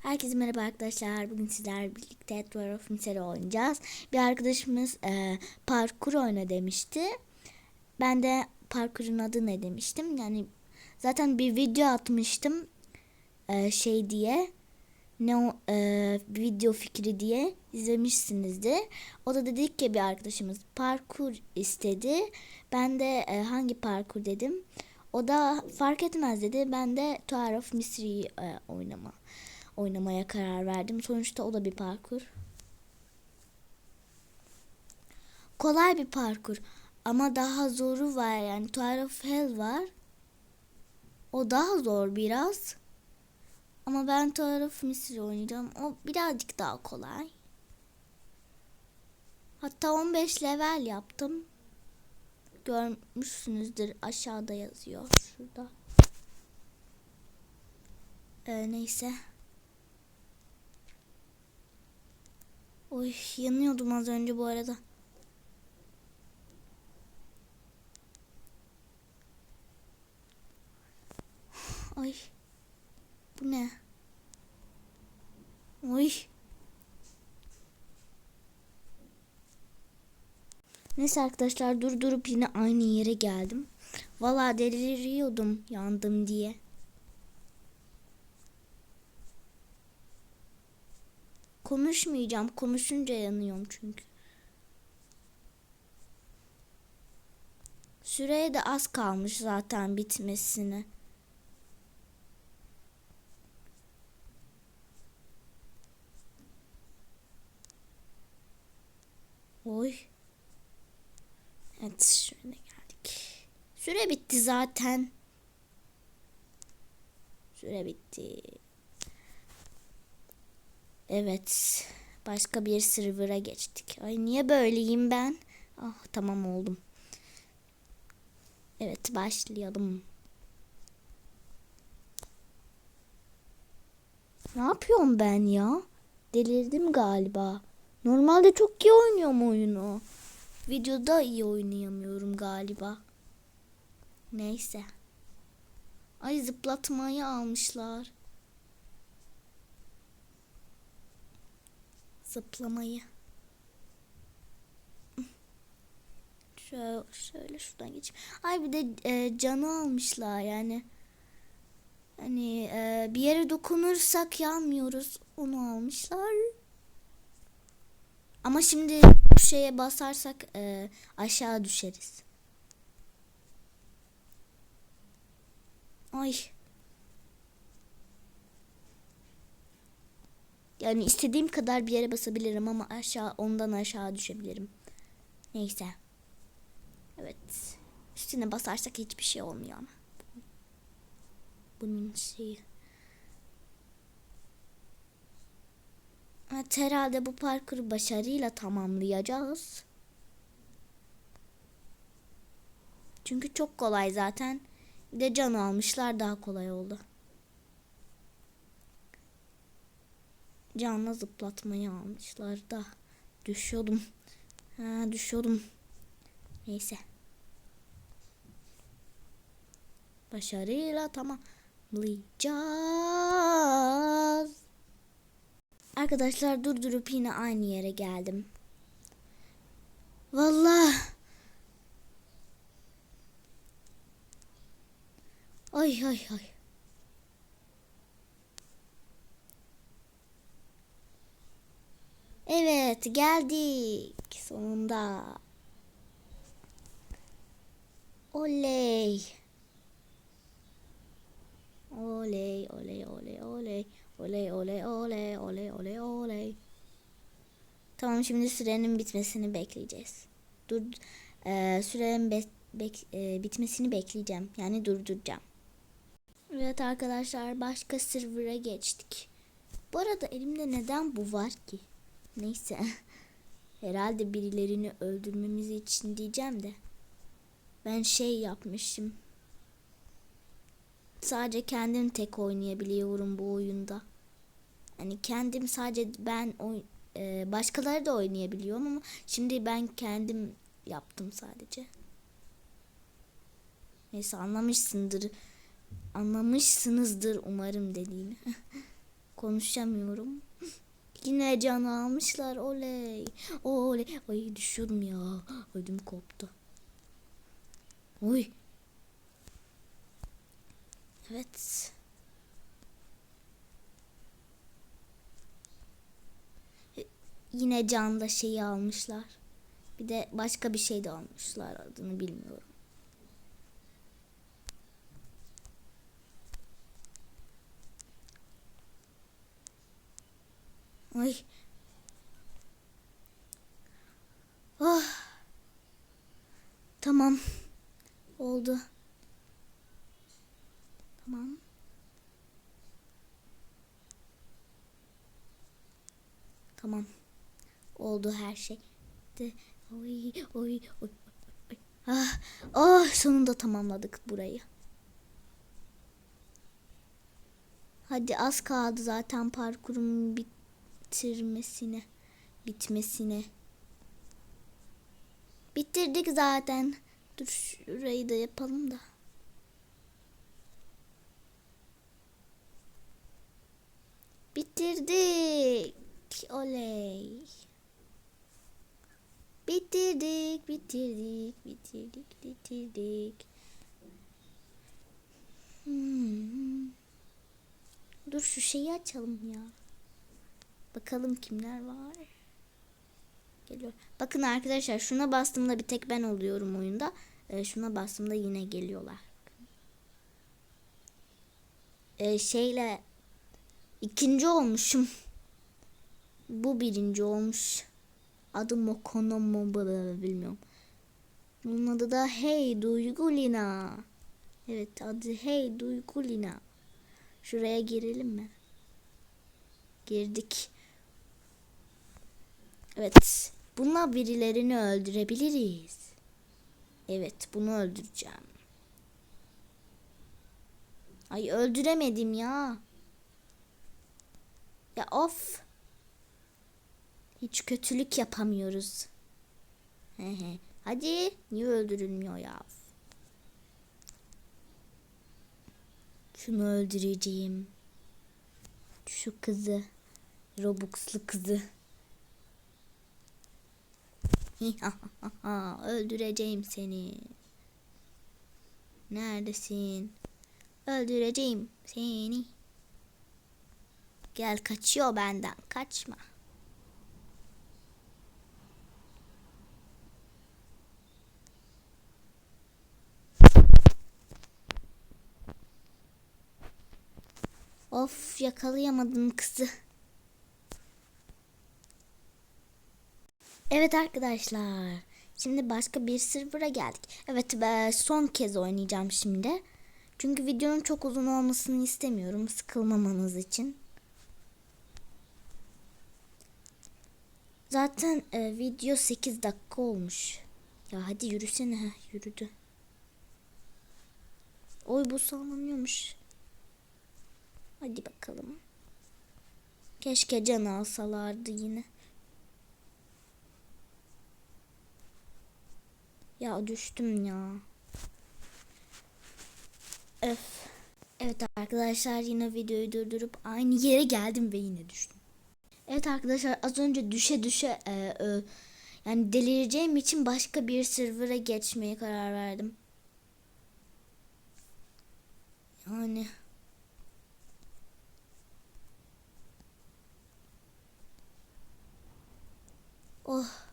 Herkese merhaba arkadaşlar. Bugün sizlerle birlikte Tower of Mystery oynayacağız. Bir arkadaşımız e, parkur oyna demişti. Ben de parkurun adı ne demiştim. Yani zaten bir video atmıştım e, şey diye. Ne o e, video fikri diye izlemişsinizdir. O da dedik ki bir arkadaşımız parkur istedi. Ben de e, hangi parkur dedim. O da fark etmez dedi. Ben de Tower of Mystery e, oynama oynamaya karar verdim. Sonuçta o da bir parkur. Kolay bir parkur ama daha zoru var yani Tower of Hell var. O daha zor biraz. Ama ben Tower of Mystery oynayacağım. O birazcık daha kolay. Hatta 15 level yaptım. Görmüşsünüzdür aşağıda yazıyor şurada. Ee, neyse. Oy yanıyordum az önce bu arada. Ay. Bu ne? Oy. Neyse arkadaşlar durdurup yine aynı yere geldim. Valla deliriyordum yandım diye. Konuşmayacağım. Konuşunca yanıyorum çünkü. Süreye de az kalmış zaten bitmesine. Oy. Evet şöyle geldik. Süre bitti zaten. Süre bitti. Evet. Başka bir server'a geçtik. Ay niye böyleyim ben? Ah tamam oldum. Evet başlayalım. Ne yapıyorum ben ya? Delirdim galiba. Normalde çok iyi oynuyorum oyunu. Videoda iyi oynayamıyorum galiba. Neyse. Ay zıplatmayı almışlar. Zıplamayı. Şöyle, şöyle şuradan geç. Ay bir de e, canı almışlar yani. Hani e, bir yere dokunursak yanmıyoruz. Onu almışlar. Ama şimdi bu şeye basarsak e, aşağı düşeriz. Ay. Yani istediğim kadar bir yere basabilirim ama aşağı ondan aşağı düşebilirim. Neyse. Evet. Üstüne basarsak hiçbir şey olmuyor ama. Bunun şeyi. Evet herhalde bu parkuru başarıyla tamamlayacağız. Çünkü çok kolay zaten. Bir de can almışlar daha kolay oldu. Canla zıplatmayı almışlar da. Düşüyordum. Ha düşüyordum. Neyse. Başarıyla tamamlayacağız. Arkadaşlar durdurup yine aynı yere geldim. Vallahi Ay ay ay. Evet geldik sonunda. Oley. Oley oley oley oley. Oley oley oley oley oley oley. Tamam şimdi sürenin bitmesini bekleyeceğiz. Dur e, sürenin be, bek, e, bitmesini bekleyeceğim. Yani durduracağım. Evet arkadaşlar başka server'a geçtik. Bu arada elimde neden bu var ki? Neyse. Herhalde birilerini öldürmemiz için diyeceğim de. Ben şey yapmışım. Sadece kendim tek oynayabiliyorum bu oyunda. Yani kendim sadece ben oy e, başkaları da oynayabiliyorum ama şimdi ben kendim yaptım sadece. Neyse anlamışsındır. Anlamışsınızdır umarım dediğimi. Konuşamıyorum. Yine can almışlar oley. Oley. Ay düşüyordum ya. Ödüm koptu. Oy. Evet. E, Yine canda şeyi almışlar. Bir de başka bir şey de almışlar adını bilmiyorum. Ay. Oh. Tamam. Oldu. Tamam. Tamam. Oldu her şey. De, oy, oy, oy, oy. Ah, oh, sonunda tamamladık burayı. Hadi az kaldı zaten parkurumun bitirmesine, bitmesine. Bitirdik zaten. Dur şurayı da yapalım da. Bitirdik. Oley. Bitirdik, bitirdik, bitirdik, bitirdik. Hmm. Dur şu şeyi açalım ya. Bakalım kimler var. Geliyor. Bakın arkadaşlar şuna bastığımda bir tek ben oluyorum oyunda. Ee, şuna bastığımda yine geliyorlar. Ee, şeyle ikinci olmuşum. Bu birinci olmuş. Adı Mokono mu bilmiyorum. Bunun adı da Hey Duygulina. Evet adı Hey Duygulina. Şuraya girelim mi? Girdik. Evet. Bununla birilerini öldürebiliriz. Evet bunu öldüreceğim. Ay öldüremedim ya. Ya of. Hiç kötülük yapamıyoruz. Hadi niye öldürülmüyor ya? Şunu öldüreceğim. Şu kızı. Robux'lu kızı. Öldüreceğim seni. Neredesin? Öldüreceğim seni. Gel kaçıyor benden. Kaçma. Of yakalayamadım kızı. Evet arkadaşlar. Şimdi başka bir server'a geldik. Evet son kez oynayacağım şimdi. Çünkü videonun çok uzun olmasını istemiyorum. Sıkılmamanız için. Zaten e, video 8 dakika olmuş. Ya hadi yürüsene. Heh, yürüdü. Oy bu sallanıyormuş. Hadi bakalım. Keşke can alsalardı yine. Ya düştüm ya. Öf. Evet arkadaşlar yine videoyu durdurup aynı yere geldim ve yine düştüm. Evet arkadaşlar az önce düşe düşe e, e, yani delireceğim için başka bir server'a geçmeye karar verdim. Yani Oh.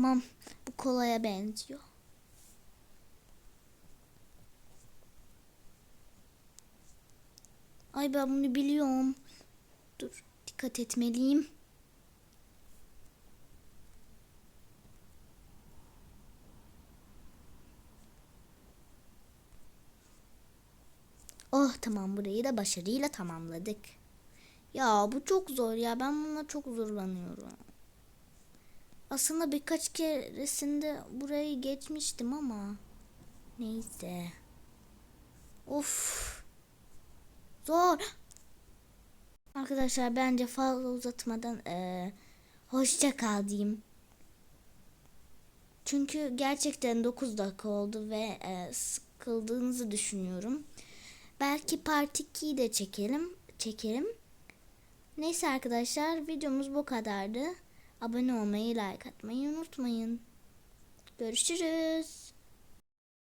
Tamam. Bu kolaya benziyor. Ay ben bunu biliyorum. Dur. Dikkat etmeliyim. Oh tamam burayı da başarıyla tamamladık. Ya bu çok zor ya. Ben bununla çok zorlanıyorum. Aslında birkaç keresinde burayı geçmiştim ama. Neyse. Of. Zor. Arkadaşlar bence fazla uzatmadan ee, hoşça kal diyeyim. Çünkü gerçekten 9 dakika oldu ve e, sıkıldığınızı düşünüyorum. Belki part 2'yi de çekelim. Çekerim. Neyse arkadaşlar videomuz bu kadardı. Abone olmayı, like atmayı unutmayın. Görüşürüz.